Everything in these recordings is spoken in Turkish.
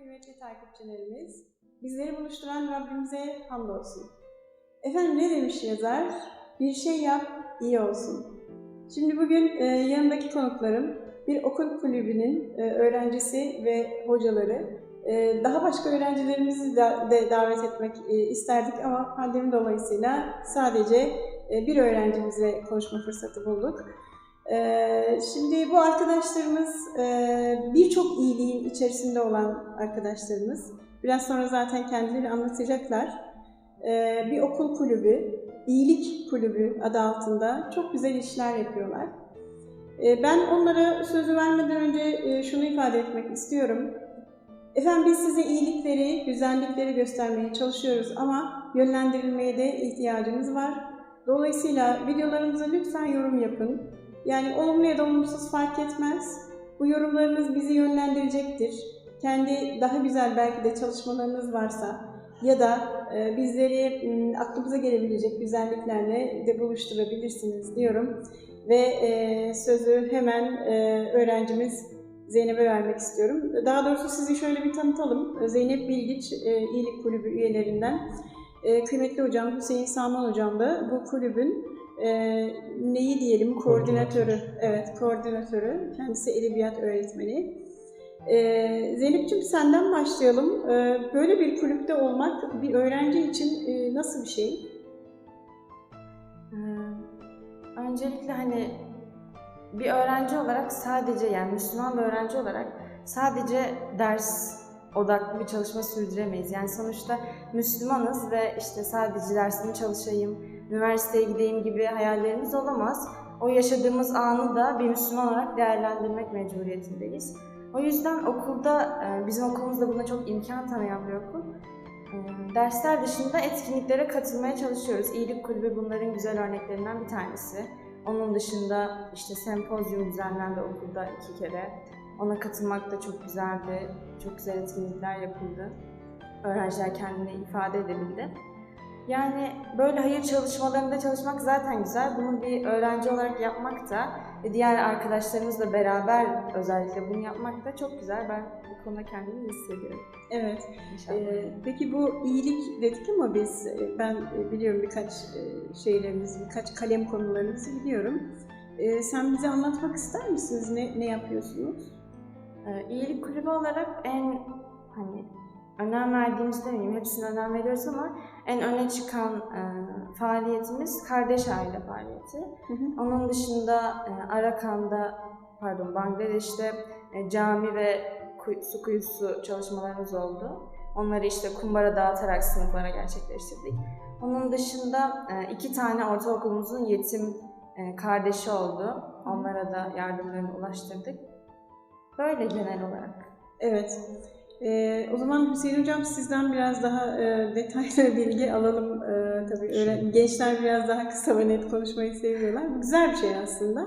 kıymetli takipçilerimiz. Bizleri buluşturan Rabbimize hamdolsun. Efendim ne demiş yazar? Bir şey yap, iyi olsun. Şimdi bugün e, yanımdaki konuklarım bir okul kulübünün e, öğrencisi ve hocaları. E, daha başka öğrencilerimizi de, de davet etmek e, isterdik ama pandemi dolayısıyla sadece e, bir öğrencimizle konuşma fırsatı bulduk. Şimdi bu arkadaşlarımız birçok iyiliğin içerisinde olan arkadaşlarımız. Biraz sonra zaten kendileri anlatacaklar. Bir okul kulübü, iyilik kulübü adı altında çok güzel işler yapıyorlar. Ben onlara sözü vermeden önce şunu ifade etmek istiyorum. Efendim biz size iyilikleri, güzellikleri göstermeye çalışıyoruz ama yönlendirilmeye de ihtiyacımız var. Dolayısıyla videolarımıza lütfen yorum yapın. Yani olumlu ya da olumsuz fark etmez. Bu yorumlarınız bizi yönlendirecektir. Kendi daha güzel belki de çalışmalarınız varsa ya da e, bizleri aklımıza gelebilecek güzelliklerle de buluşturabilirsiniz diyorum. Ve e, sözü hemen e, öğrencimiz Zeynep'e vermek istiyorum. Daha doğrusu sizi şöyle bir tanıtalım. Zeynep Bilgiç, İyilik Kulübü üyelerinden. Kıymetli hocam Hüseyin Salman hocam da bu kulübün e, neyi diyelim koordinatörü. Evet, koordinatörü. Kendisi edebiyat öğretmeni. E, Zeynep'ciğim senden başlayalım. E, böyle bir kulüpte olmak bir öğrenci için e, nasıl bir şey? Ee, Öncelikle hani bir öğrenci olarak sadece yani Müslüman bir öğrenci olarak sadece ders odaklı bir çalışma sürdüremeyiz. Yani sonuçta Müslümanız ve işte sadece dersimi çalışayım, üniversiteye gideyim gibi hayallerimiz olamaz. O yaşadığımız anı da bir Müslüman olarak değerlendirmek mecburiyetindeyiz. O yüzden okulda, e, bizim okulumuzda buna çok imkan tanıyan bir okul. E, Dersler dışında etkinliklere katılmaya çalışıyoruz. İyilik Kulübü bunların güzel örneklerinden bir tanesi. Onun dışında işte sempozyum düzenlendi okulda iki kere. Ona katılmak da çok güzeldi. Çok güzel etkinlikler yapıldı. Öğrenciler kendini ifade edebildi. Yani böyle hayır çalışmalarında çalışmak zaten güzel. Bunu bir öğrenci olarak yapmak da ve diğer arkadaşlarımızla beraber özellikle bunu yapmak da çok güzel. Ben bu konuda kendimi hissediyorum. Evet. İnşallah. Ee, peki bu iyilik dedik ama biz, e, ben e, biliyorum birkaç e, şeylerimizi, birkaç kalem konularınızı biliyorum. Ee, sen bize anlatmak ister misiniz? Ne, ne yapıyorsunuz? Ee, İyilik kulübü olarak en hani önem verdiğimiz demeyeyim, hepsine önem veriyoruz ama en öne çıkan e, faaliyetimiz kardeş aile faaliyeti. Hı hı. Onun dışında e, Arakan'da, pardon Bangladeş'te e, cami ve kuy- su kuyusu çalışmalarımız oldu. Onları işte kumbara dağıtarak sınıflara gerçekleştirdik. Onun dışında e, iki tane ortaokulumuzun yetim e, kardeşi oldu. Onlara da yardımlarını ulaştırdık. Böyle genel olarak. Evet. Ee, o zaman Hüseyin Hocam sizden biraz daha e, detaylı bilgi alalım. Ee, tabii öyle, gençler biraz daha kısa ve net konuşmayı seviyorlar. Bu güzel bir şey aslında.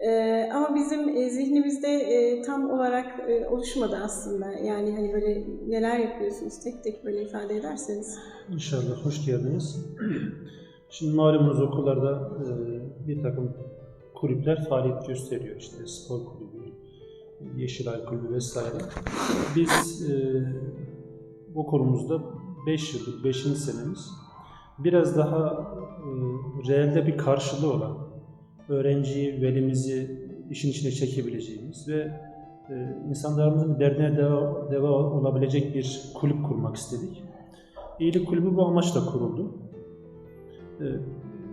Ee, ama bizim e, zihnimizde e, tam olarak e, oluşmadı aslında. Yani hani böyle neler yapıyorsunuz tek tek böyle ifade ederseniz. İnşallah hoş geldiniz. Şimdi malumunuz okullarda e, bir takım kulüpler faaliyet gösteriyor. İşte spor kulübü, Yeşilay kulübü vesaire. Biz e, okulumuzda 5 yıllık, 5. senemiz biraz daha e, reelde bir karşılığı olan, öğrenciyi, velimizi işin içine çekebileceğimiz ve e, insanlarımızın derdine deva, deva olabilecek bir kulüp kurmak istedik. İyilik kulübü bu amaçla kuruldu. Ee,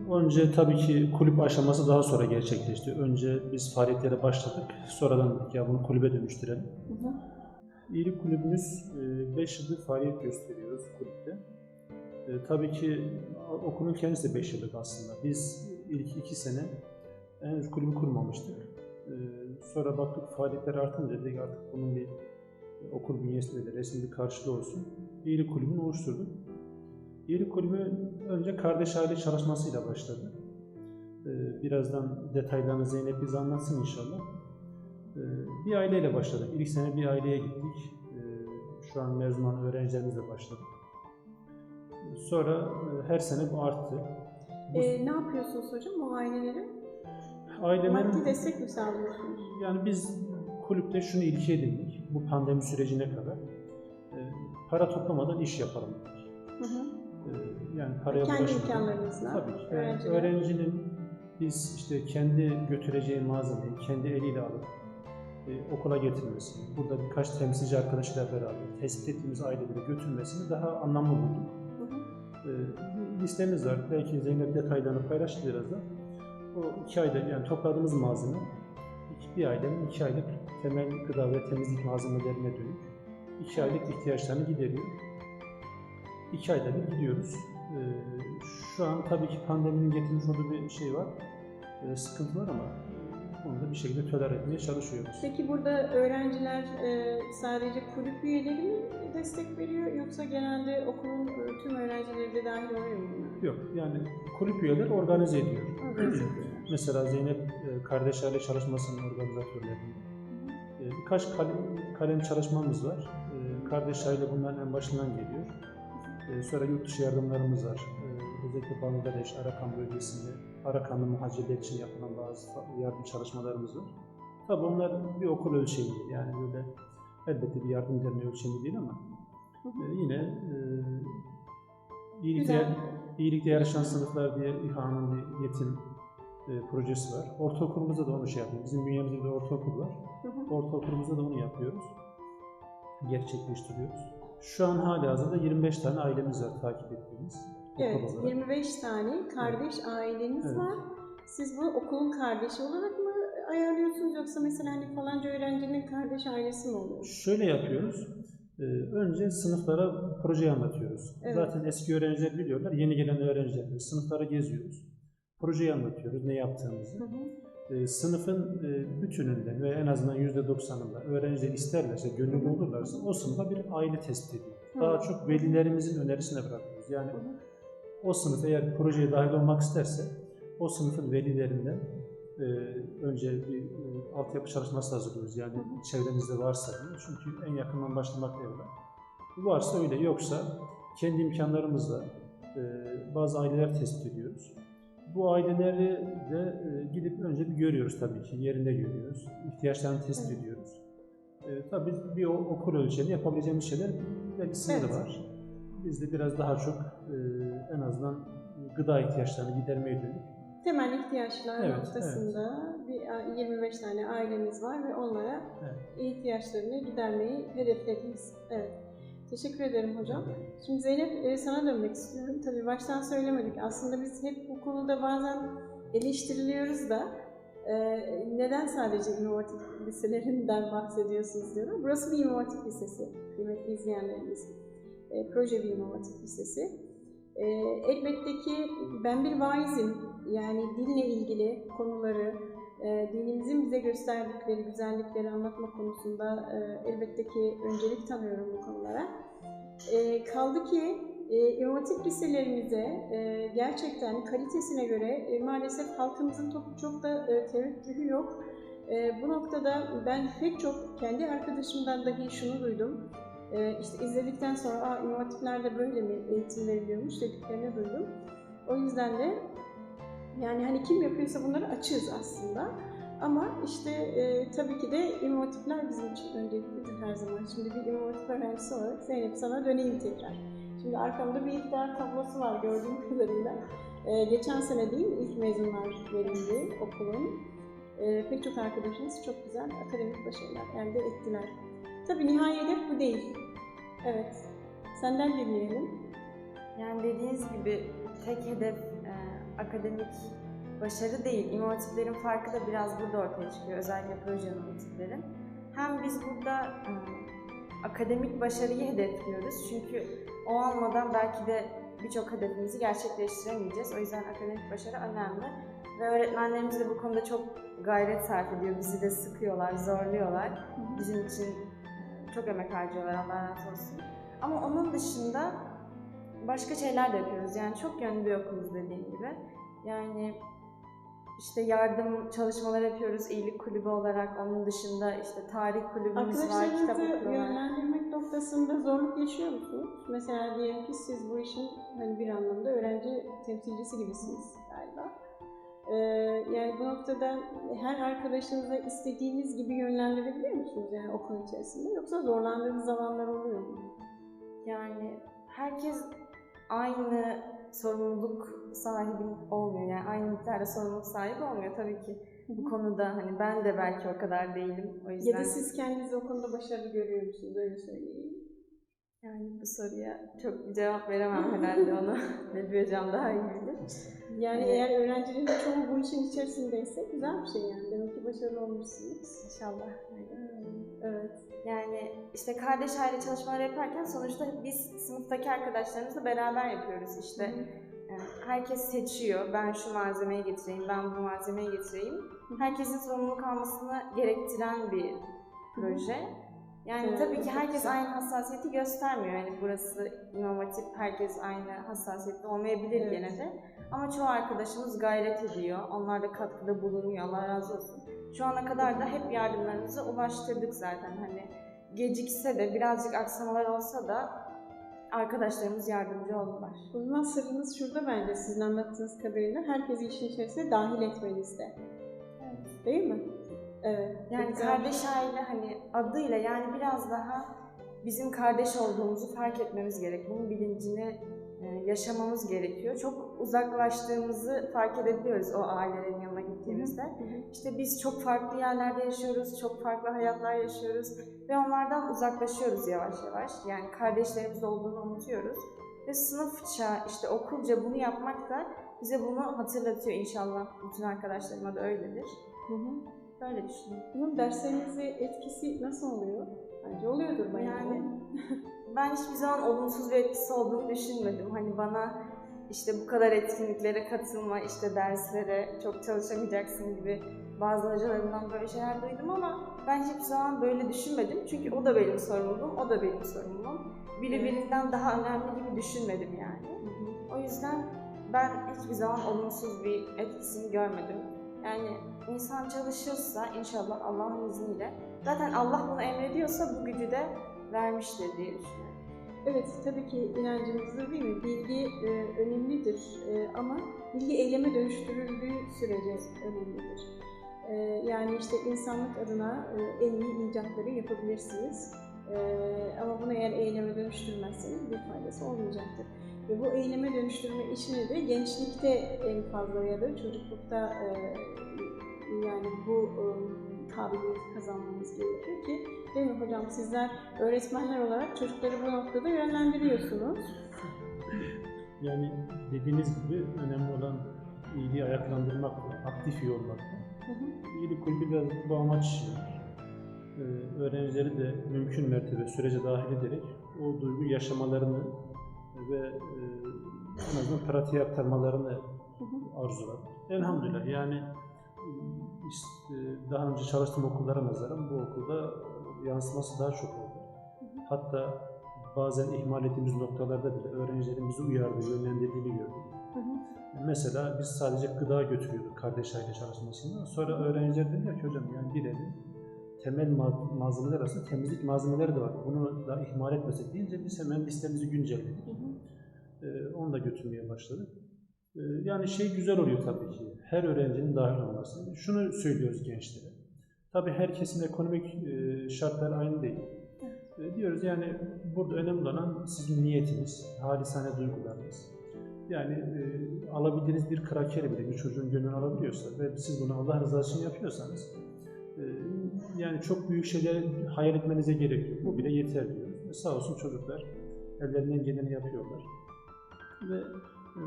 Önce tabii ki kulüp aşaması daha sonra gerçekleşti. Önce biz faaliyetlere başladık. Sonradan dedik ya bunu kulübe dönüştürelim. Hı hı. İyilik kulübümüz 5 yıldır faaliyet gösteriyoruz kulüpte. E, tabii ki okulun kendisi 5 yıllık aslında. Biz ilk 2 sene henüz kulübü kurmamıştık. E, sonra baktık faaliyetler artınca dedik artık bunun bir e, okul bünyesinde de resmi bir karşılığı olsun. İyilik kulübünü oluşturduk. İyilik kulübü önce kardeş aile çalışmasıyla başladı. Ee, Birazdan detaylarını Zeynep bize anlatsın inşallah. Ee, Bir aileyle başladık. İlk sene bir aileye gittik. Ee, Şu an mezun olan öğrencilerimizle başladık. Sonra e, her sene bu arttı. Bu Ee, ne yapıyorsunuz hocam o ailelere? ailelerin Maddi destek mi sağlıyorsunuz? yani biz kulüpte şunu ilke edindik bu pandemi sürecine kadar. e, para toplamadan iş yapalım dedik. Hı hı. E, yani paraya Kendi bulaşmadan. imkanlarınızla. Tabii ki. Öğrenciler- öğrencinin biz işte kendi götüreceği malzemeyi kendi eliyle alıp e, okula getirmesi, burada birkaç temsilci arkadaşıyla beraber tespit ettiğimiz aileleri götürmesini daha anlamlı bulduk. Hı hı. E, listemiz var. Belki Zeynep detaylarını paylaştı biraz da. O iki ayda yani topladığımız malzeme iki- bir ailenin iki aylık temel gıda ve temizlik malzemelerine dönük iki aylık ihtiyaçlarını gideriyor. İki ayda bir gidiyoruz. E, şu an tabii ki pandeminin getirmiş olduğu bir şey var. E, sıkıntı var ama e, onu da bir şekilde tolere etmeye çalışıyoruz. Peki burada öğrenciler e, sadece kulüp üyeleri mi destek veriyor yoksa genelde okulun e, tüm öğrencileri de dahil oluyor mu? Yok yani kulüp üyeleri organize ediyor. Organize. Mesela Zeynep e, kardeş aile çalışmasının organizatörlerinde. E, Birkaç kalem, kalem çalışmamız var. E, Kardeş aile bunların en başından geliyor. E, Sonra yurt dışı yardımlarımız var. E, Özellikle Bangladeş, Arakan bölgesinde Arakanlı muhacirler için yapılan bazı yardım çalışmalarımız var. Tabii onlar bir okul ölçeğinde yani böyle elbette bir yardım derneği ölçeğinde değil ama e, yine e, iyilikte, Güzel. iyilikte yarışan sınıflar diye İHA'nın bir yetim e, projesi var. Ortaokulumuzda da onu şey yapıyoruz. Bizim bünyemizde bir ortaokul var. Hı hı. Ortaokulumuzda da onu yapıyoruz. Gerçekleştiriyoruz. Şu an hala hazırda 25 tane ailemiz var takip ettiğimiz. Evet, olarak. 25 tane kardeş aileniz Evet. var. Siz bunu okulun kardeşi olarak mı ayarlıyorsunuz yoksa mesela hani falanca öğrencinin kardeş ailesi mi oluyor? Şöyle yapıyoruz. Ee, önce sınıflara projeyi anlatıyoruz. Evet. Zaten eski öğrenciler biliyorlar. Yeni gelen öğrenciler. Sınıflara geziyoruz. Projeyi anlatıyoruz. Ne yaptığımızı. Hı hı. Ee, sınıfın e, bütününde ve en azından %90'ında öğrenciler isterlerse, gönüllü olurlarsa o sınıfa bir aile tespit ediyor. Hı. Daha çok velilerimizin önerisine bırakıyoruz. Yani Hı o sınıf eğer projeye dahil olmak isterse o sınıfın velilerinden e, önce bir e, altyapı çalışması hazırlıyoruz. Yani Hı çevrenizde varsa diye. Çünkü en yakından başlamak evvel. Varsa öyle yoksa kendi imkanlarımızla e, bazı aileler tespit ediyoruz. Bu aileleri de e, gidip önce bir görüyoruz tabii ki. Yerinde görüyoruz. İhtiyaçlarını tespit Evet. ediyoruz. E, tabii bir okul ölçeğinde yapabileceğimiz şeyler belki sınırı Evet. var. Biz de biraz daha çok e, en azından gıda ihtiyaçlarını gidermeye dönük. Temel ihtiyaçlar Evet, noktasında bir a- 25 tane ailemiz var ve onlara Evet. ihtiyaçlarını gidermeyi hedeflediniz. Evet. Teşekkür ederim hocam. Şimdi Zeynep e, sana dönmek istiyorum. Tabii baştan söylemedik. Aslında biz hep bu konuda bazen eleştiriliyoruz da e, neden sadece Hatip liselerinden bahsediyorsunuz diyorum. Burası bir Hatip lisesi kıymetli izleyenlerimiz. E, proje bir Hatip lisesi. Elbette ki ben bir vaizim. Yani dinle ilgili konuları, e, dinimizin bize gösterdikleri güzellikleri anlatma konusunda e, elbette ki öncelik tanıyorum bu konulara. E, kaldı ki e, İmam Hatip liselerimize e, gerçekten kalitesine göre e, maalesef halkımızın çok, çok da e, yok. Bu noktada ben pek çok kendi arkadaşımdan dahi şunu duydum. E, işte izledikten sonra Aa, İmam böyle mi eğitim veriliyormuş dediklerini duydum. O yüzden de yani hani kim yapıyorsa bunları açığız aslında. Ama işte e, tabii ki de İmam bizim için önceliklidir her zaman. Şimdi bir İmam Hatip öğrencisi olarak Zeynep sana döneyim tekrar. Şimdi arkamda bir iktidar tablosu var gördüğüm kadarıyla. E, geçen sene değil mi ilk mezunlar verildi okulun. E, pek çok arkadaşımız çok güzel akademik başarılar elde ettiler. Tabii nihai bu değil. Evet. Senden dinleyelim. Yani dediğiniz gibi tek hedef akademik başarı değil. İmam hatiplerin farkı da biraz burada ortaya çıkıyor. Özellikle proje imam hatiplerin. Hem biz burada e, akademik başarıyı hedefliyoruz. Çünkü o olmadan belki de birçok hedefimizi gerçekleştiremeyeceğiz. O yüzden akademik başarı önemli. Ve öğretmenlerimiz de bu konuda çok gayret sarf ediyor. Bizi de sıkıyorlar, zorluyorlar. Bizim için çok emek harcıyorlar Allah razı olsun. Ama onun dışında başka şeyler de yapıyoruz. Yani çok yönlü bir okuluz dediğim gibi. Yani işte yardım çalışmaları yapıyoruz iyilik kulübü olarak. Onun dışında işte tarih kulübümüz var, kitap okuyorlar. yönlendirmek noktasında zorluk yaşıyor musunuz? Mesela diyelim ki siz bu işin hani bir anlamda öğrenci temsilcisi gibisiniz galiba. Ee, yani bu noktada her arkadaşınıza istediğiniz gibi yönlendirebiliyor musunuz yani okul içerisinde? Yoksa zorlandığınız zamanlar oluyor mu? Yani herkes aynı sorumluluk sahibi olmuyor. Yani aynı miktarda sorumluluk sahibi olmuyor tabii ki. Bu konuda hani ben de belki o kadar değilim. O yüzden Ya da siz kendinizi o konuda başarılı görüyor musunuz? Öyle söyleyeyim. yani bu soruya çok bir cevap veremem herhalde ona. Nebi Hocam daha iyi bilir. Yani Evet. eğer öğrencilerin çoğu bu işin içerisindeyse güzel bir şey yani. Demek ki başarılı olmuşsunuz. İnşallah. öyle. Evet. Yani işte kardeş aile çalışmaları yaparken sonuçta biz sınıftaki arkadaşlarımızla beraber yapıyoruz işte. Yani herkes seçiyor. Ben şu malzemeyi getireyim, ben bu malzemeyi getireyim. Herkesin sorumluluk almasını gerektiren bir proje. Yani Evet, tabii ki herkes aynı hassasiyeti göstermiyor. Yani burası Hatip, herkes aynı hassasiyette olmayabilir Evet. gene de. Ama çoğu arkadaşımız gayret ediyor. Onlar da katkıda bulunuyor. Allah razı olsun. Şu ana kadar da hep yardımlarımızı ulaştırdık zaten. Hani gecikse de birazcık aksamalar olsa da arkadaşlarımız yardımcı oldular. O zaman sırrınız şurada bence sizin anlattığınız kadarıyla herkesi işin içerisine dahil etmenizde. Değil mi? Evet. Yani Güzel. kardeş aile hani adıyla yani biraz daha bizim kardeş olduğumuzu fark etmemiz gerek. Bunun bilincini e, yaşamamız gerekiyor. Çok uzaklaştığımızı fark edebiliyoruz o ailelerin hı. İşte biz çok farklı yerlerde yaşıyoruz, çok farklı hayatlar yaşıyoruz ve onlardan uzaklaşıyoruz yavaş yavaş. Yani kardeşlerimiz olduğunu unutuyoruz. Ve sınıfça, işte okulca bunu yapmak da bize bunu hatırlatıyor inşallah. Bütün arkadaşlarıma da öyledir. Hı hı. Böyle düşünüyorum. Bunun derslerinize etkisi nasıl oluyor? Bence oluyordur bayağı. Yani ben hiçbir zaman olumsuz bir etkisi olduğunu düşünmedim. Hani bana işte bu kadar etkinliklere katılma, işte derslere çok çalışamayacaksın gibi bazı hocalarımdan böyle şeyler duydum ama ben hiçbir zaman böyle düşünmedim. Çünkü o da benim sorumluluğum, o da benim sorumluluğum. Biri birinden daha önemli gibi düşünmedim yani. O yüzden ben hiçbir zaman olumsuz bir etkisini görmedim. Yani insan çalışırsa inşallah Allah'ın izniyle zaten Allah bunu emrediyorsa bu gücü de vermiştir diye düşünüyorum. Evet, tabii ki inancımızda değil mi? Bilgi e, önemlidir e, ama bilgi eyleme dönüştürüldüğü sürece önemlidir. E, yani işte insanlık adına e, en iyi icatları yapabilirsiniz. E, ama bunu eğer eyleme dönüştürmezseniz bir faydası olmayacaktır. Ve bu eyleme dönüştürme işini de gençlikte en fazla ya da çocuklukta e, yani bu e, kabiliyeti kazanmamız gerekiyor ki değil mi hocam sizler öğretmenler olarak çocukları bu noktada yönlendiriyorsunuz. Yani dediğiniz gibi önemli olan iyiliği ayaklandırmak, aktif iyi olmak. İyilik kulübü biraz bu amaç için e, öğrencileri de mümkün mertebe sürece dahil ederek o duygu yaşamalarını ve e, en azından pratiğe aktarmalarını arzular. Elhamdülillah yani işte daha önce çalıştığım okullara nazaran bu okulda yansıması daha çok oldu. Hatta bazen ihmal ettiğimiz noktalarda bile öğrencilerin bizi uyardığı, yönlendirdiğini gördüm. Hı hı. Mesela biz sadece gıda götürüyorduk kardeş aile çalışmasında. Sonra öğrenciler dediler ki hocam yani bir evin temel ma- malzemeler arasında temizlik malzemeleri de var. Bunu da ihmal etmesek deyince biz hemen listemizi güncelledik. Hı hı. Ee, onu da götürmeye başladık. Ee, yani şey güzel oluyor tabii ki. Her öğrencinin dahil olması. Şunu söylüyoruz gençlere. Tabii herkesin ekonomik e, şartları aynı değil. E, diyoruz yani burada önemli olan sizin niyetiniz, halisane duygularınız. Yani e, alabildiğiniz bir kraker bile bir çocuğun gönlünü alabiliyorsa ve siz bunu Allah rızası için yapıyorsanız e, yani çok büyük şeyler hayal etmenize gerek yok. Bu bile yeter diyoruz. Sağ olsun çocuklar ellerinden geleni yapıyorlar. Ve e,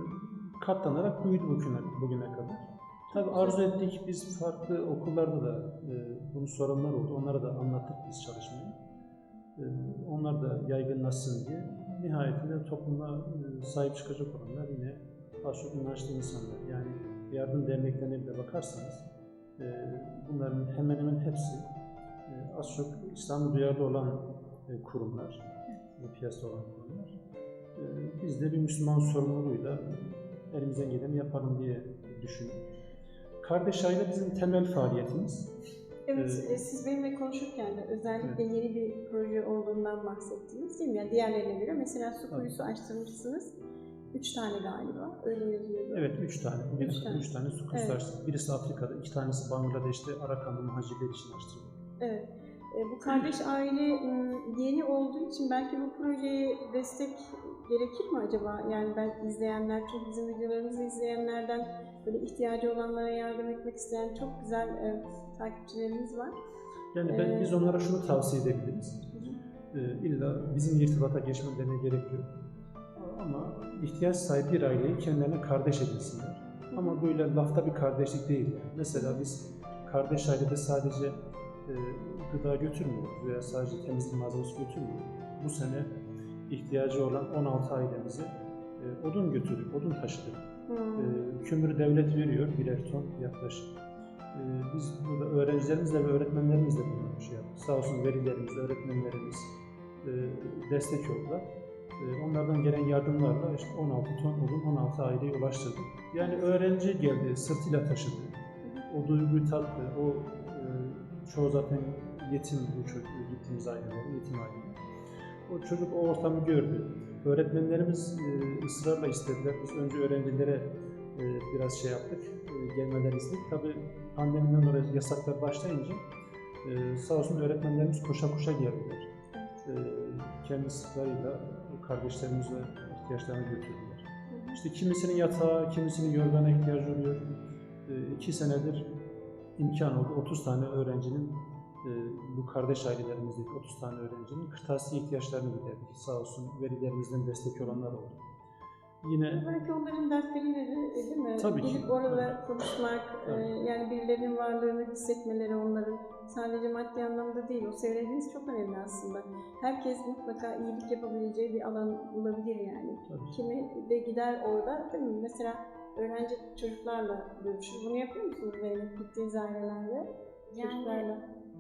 katlanarak büyüdü bugüne, bugüne kadar. Tabii arzu ettik biz farklı okullarda da e, bunun sorunlar oldu. Onlara da anlattık biz çalışmayı. E, onlar da yaygınlaşsın diye. Nihayetinde topluma e, sahip çıkacak olanlar yine az çok inançlı insanlar. Yani yardım derneklerine bile bakarsanız e, bunların hemen hemen hepsi e, az çok İslam'a duyarlı olan e, kurumlar, e, piyasada olan kurumlar. E, biz de bir Müslüman sorumluluğuyla elimizden geleni yapalım diye düşünüyorum. Kardeş aile bizim temel faaliyetimiz. Evet, Ee, e, siz benimle konuşurken de özellikle yeni bir proje olduğundan bahsettiniz değil mi? Yani diğerlerine göre mesela su kuyusu açtırmışsınız. Üç tane galiba, öyle yazıyordu. Evet, üç tane. Bugüne Üç tane. üç tane su kuyusu Evet. açtık. Birisi Afrika'da, iki tanesi Bangladeş'te Arakan'da muhacirler için açtırdık. Evet. E, bu kardeş aile yeni olduğu için belki bu projeye destek gerekir mi acaba? Yani ben izleyenler, çok bizim videolarımızı izleyenlerden böyle ihtiyacı olanlara yardım etmek isteyen çok güzel e, takipçilerimiz var. Yani ben, Ee, biz onlara şunu tavsiye edebiliriz. Ee, illa bizim irtibata geçmelerine gerek yok. Ama ihtiyaç sahibi bir aileyi kendilerine kardeş edinsinler. Ama böyle lafta bir kardeşlik değil. Mesela biz kardeş ailede sadece e, gıda götürmüyoruz veya sadece temizlik malzemesi götürmüyoruz. Bu sene ihtiyacı olan 16 ailemize e, odun götürdük, odun taşıdık. Hmm. E, kömürü devlet veriyor birer ton yaklaşık. E, biz burada öğrencilerimizle ve öğretmenlerimizle bunu şey yaptık. Sağ olsun velilerimiz, öğretmenlerimiz e, destek oldular. E, onlardan gelen yardımlarla işte 16 ton odun 16 aileye ulaştırdık. Yani öğrenci geldi, sırtıyla taşıdı. O duyguyu tattı. O e, çoğu zaten yetim bu çocuk, gittiğimiz aileler, yetim aileler. O çocuk o ortamı gördü. Öğretmenlerimiz e, ısrarla istediler. Biz önce öğrencilere e, biraz şey yaptık, e, gelmeleri istedik. Tabii pandemiden dolayı yasaklar başlayınca e, sağ olsun öğretmenlerimiz koşa koşa geldiler. E, kendi sıklarıyla kardeşlerimize ihtiyaçlarını götürdüler. İşte kimisinin yatağı, kimisinin yorgana ihtiyacı oluyor. E, iki senedir imkan oldu. 30 tane öğrencinin e, bu kardeş ailelerimizdeki 30 tane öğrencinin kırtasiye ihtiyaçlarını giderdik. Sağ olsun velilerimizden destek olanlar oldu. Yine Belki onların dertleriyle de e, değil mi? Tabii ki. Gelip orada konuşmak, e, Tabii. yani birilerinin varlığını hissetmeleri onların sadece maddi anlamda değil. O söylediğiniz çok önemli aslında. Herkes mutlaka iyilik yapabileceği bir alan bulabilir yani. tabii ki. Kimi de gider orada değil mi? Mesela öğrenci çocuklarla görüşür. Bunu yapıyor musunuz Zeynep gittiğiniz ailelerde? Yani Çocuklarla.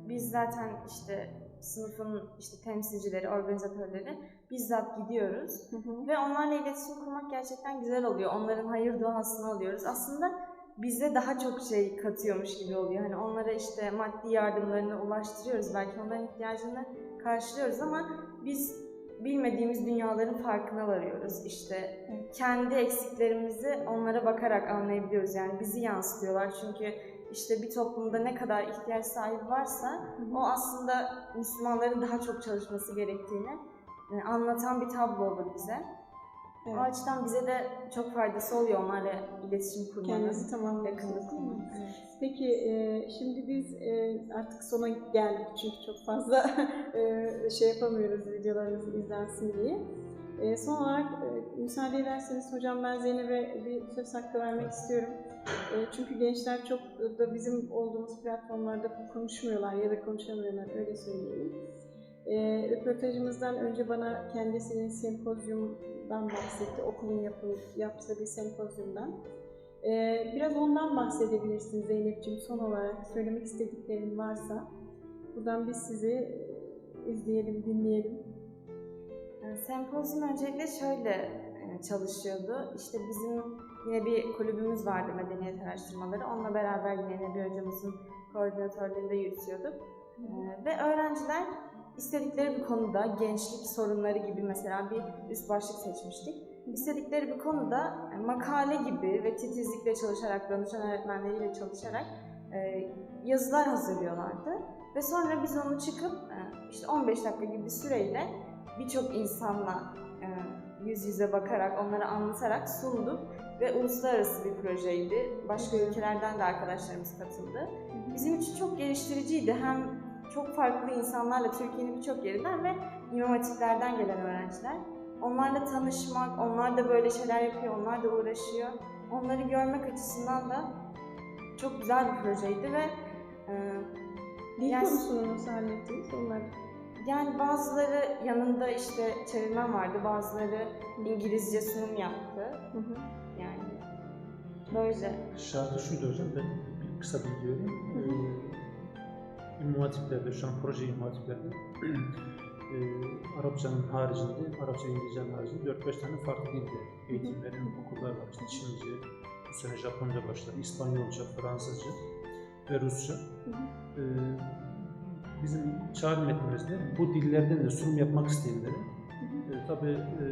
biz zaten işte sınıfın işte temsilcileri, organizatörleri bizzat gidiyoruz. Hı hı. Ve onlarla iletişim kurmak gerçekten güzel oluyor. Onların hayır duasını alıyoruz. Aslında bize daha çok şey katıyormuş gibi oluyor. Hani onlara işte maddi yardımlarını ulaştırıyoruz. Belki onların ihtiyacını karşılıyoruz ama biz bilmediğimiz dünyaların farkına varıyoruz. İşte Evet. kendi eksiklerimizi onlara bakarak anlayabiliyoruz. Yani bizi yansıtıyorlar. Çünkü işte bir toplumda ne kadar ihtiyaç sahibi varsa o aslında Müslümanların daha çok çalışması gerektiğini e, anlatan bir tablo olur bize. Evet. O açıdan bize de çok faydası oluyor onlarla iletişim kurmanın. Kendinizi tamamlamak yakınlık değil mi? kurmanın. Evet. Peki e, şimdi biz e, artık sona geldik çünkü çok fazla e, şey yapamıyoruz videolarımız izlensin diye. E, son olarak e, müsaade ederseniz hocam ben Zeynep'e bir söz hakkı vermek istiyorum. E, çünkü gençler çok da bizim olduğumuz platformlarda konuşmuyorlar ya da konuşamıyorlar öyle söyleyelim. E, röportajımızdan önce bana kendisinin sempozyumdan bahsetti. Okulun yapı, yaptığı bir sempozyumdan. Ee, biraz ondan bahsedebilirsin Zeynep'ciğim son olarak. Söylemek istediklerin varsa. Buradan biz sizi e, izleyelim, dinleyelim. E, Sempozyum öncelikle şöyle e, çalışıyordu. İşte bizim yine bir kulübümüz vardı Medeniyet Araştırmaları. Onunla beraber yine Nebi hocamızın koordinatörlüğünde yürütüyorduk. E, Ve öğrenciler istedikleri bir konuda gençlik sorunları gibi mesela bir üst başlık seçmiştik. İstedikleri bir konuda e, makale gibi ve titizlikle çalışarak, danışan öğretmenleriyle çalışarak e, yazılar hazırlıyorlardı. Ve sonra biz onu çıkıp e, işte 15 dakika gibi bir süreyle birçok insanla yüz yüze bakarak, onlara anlatarak sunduk. Ve uluslararası bir projeydi. Başka ülkelerden de arkadaşlarımız katıldı. Bizim için çok geliştiriciydi. Hem çok farklı insanlarla Türkiye'nin birçok yerinden ve imam hatiplerden gelen öğrenciler. Onlarla tanışmak, onlar da böyle şeyler yapıyor, onlar da uğraşıyor. Onları görmek açısından da çok güzel bir projeydi ve e, Dil Yani- konusunu nasıl hallettiniz onları? yani bazıları yanında işte çevirmen vardı, bazıları İngilizce sunum yaptı. Hı hı. Yani böyle. Şartı şuydu hocam, ben bir kısa bilgi vereyim. Hı hı. Ee, İmam Hatiplerde, şu an proje İmam Hatiplerde e, Arapçanın haricinde, Arapça İngilizcenin haricinde 4-5 tane farklı dilde eğitim veren okullar var. İşte Çince, bu sene Japonca başladı, İspanyolca, Fransızca ve Rusça. Ee, bizim çağrı metnimizde bu dillerden de sunum yapmak isteyenlere e, tabii e,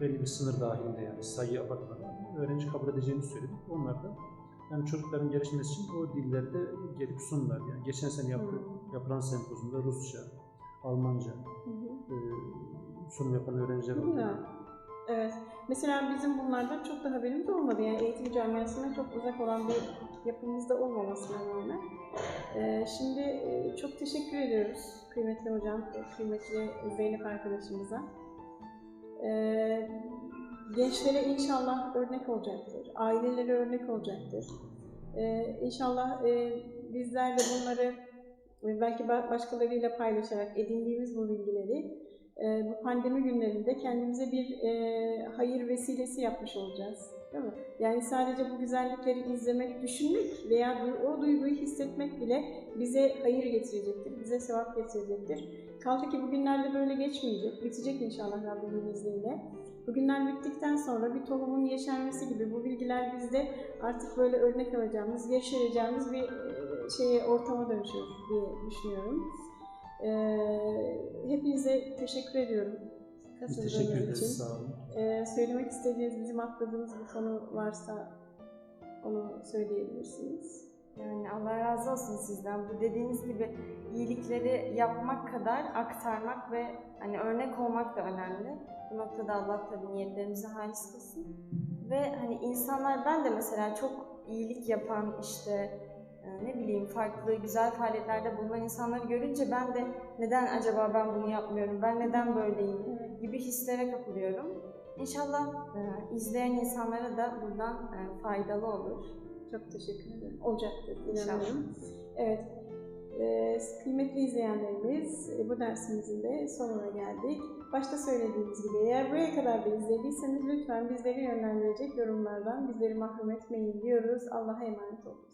belli bir sınır dahilinde yani sayı abartmadan öğrenci kabul edeceğini söyledik. Onlar da Yani çocukların gelişmesi için o dillerde gelip sunlar. Yani geçen sene yapı, Hı. yapılan sempozyumda Rusça, Almanca e, sunum yapan öğrenciler oldu. Evet. Mesela bizim bunlardan çok da haberimiz olmadı. Yani eğitim camiasına çok uzak olan bir yapımızda olmamasına rağmen. Ee, şimdi e, çok teşekkür ediyoruz kıymetli hocam, kıymetli Zeynep arkadaşımıza. Ee, gençlere inşallah örnek olacaktır. Ailelere örnek olacaktır. Ee, inşallah e, bizler de bunları e, belki ba- başkalarıyla paylaşarak edindiğimiz bu bilgileri e, bu pandemi günlerinde kendimize bir e, hayır vesilesi yapmış olacağız. Değil mi? Yani sadece bu güzellikleri izlemek, düşünmek veya o duyguyu hissetmek bile bize hayır getirecektir, bize sevap getirecektir. Kaldı ki bugünlerde böyle geçmeyecek, bitecek inşallah Rabbimin izniyle. Bugünler bittikten sonra bir tohumun yeşermesi gibi bu bilgiler bizde artık böyle örnek alacağımız, yeşereceğimiz bir e, şeye, ortama dönüşür diye düşünüyorum. Ee, hepinize teşekkür ediyorum. Katıldığınız teşekkür için. ederiz. Sağ olun. Ee, söylemek istediğiniz, bizim atladığımız bir konu varsa onu söyleyebilirsiniz. Yani Allah razı olsun sizden. Bu dediğiniz gibi iyilikleri yapmak kadar aktarmak ve hani örnek olmak da önemli. Bu noktada Allah tabii niyetlerimizi halis kılsın. Ve hani insanlar ben de mesela çok iyilik yapan işte e, ne bileyim farklı güzel faaliyetlerde bulunan insanları görünce ben de neden acaba ben bunu yapmıyorum, ben neden böyleyim gibi hislere kapılıyorum. İnşallah e, izleyen insanlara da buradan e, faydalı olur. Çok teşekkür ederim. Olacaktır, inanıyorum. Evet, ee, kıymetli izleyenlerimiz, e, bu dersimizin de sonuna geldik. Başta söylediğimiz gibi eğer buraya kadar da izlediyseniz lütfen bizleri yönlendirecek yorumlardan bizleri mahrum etmeyin diyoruz. Allah'a emanet olunuz.